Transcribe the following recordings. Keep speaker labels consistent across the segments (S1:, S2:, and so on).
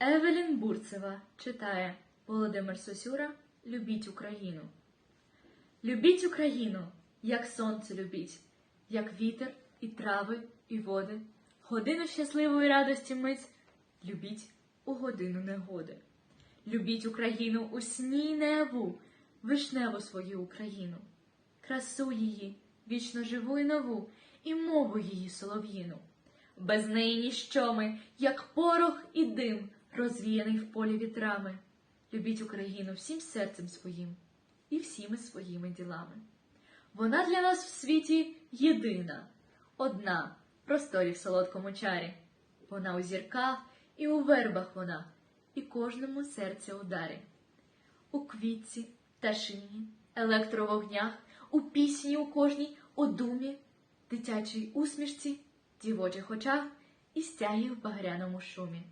S1: Евелін Бурцева читає Володимир Сосюра Любіть Україну. Любіть Україну, як сонце любіть, як вітер і трави, і води. Годину щасливої радості мить любіть у годину негоди. Любіть Україну у сні й наяву, вишневу свою Україну, красу її, вічно живу й нову, і мову її солов'їну. Без неї ніщо ми, як порох і дим, розвіяний в полі вітрами. Любіть Україну всім серцем своїм і всіми своїми ділами. Вона для нас в світі єдина, одна, просторі в солодкому чарі. Вона у зірках і у вербах вона, і кожному серця ударі. У квітці, пташині, електровогнях, у пісні у кожній, у думі, дитячій усмішці, дівочих очах і стягі в багряному шумі.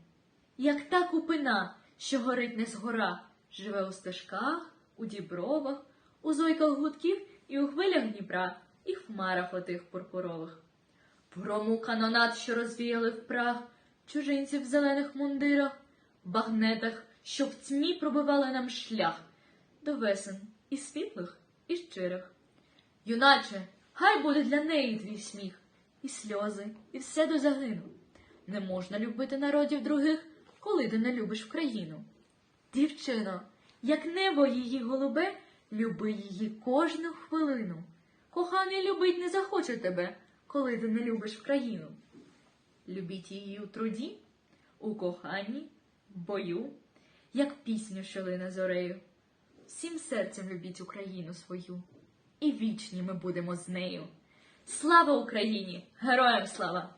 S1: Як та купина, що горить не згора, живе у стежках, у дібровах, у зойках гудків і у хвилях Дніпра, і хмарах отих пурпурових. Грому канонат, що розвіяли в прах, чужинців в зелених мундирах, багнетах, що в тьмі пробивали нам шлях до весен і світлих, і щирих. Юначе, хай буде для неї твій сміх, і сльози, і все до загину. Не можна любити народів других, коли ти не любиш Вкраїну. Дівчино, як небо її голубе, люби її кожну хвилину. Коханий любить не захоче тебе, коли ти не любиш Вкраїну. Любіть її у труді, у коханні, в бою, як пісню, що лине зорею. Всім серцем любіть Україну свою, і вічні ми будемо з нею. Слава Україні! Героям слава!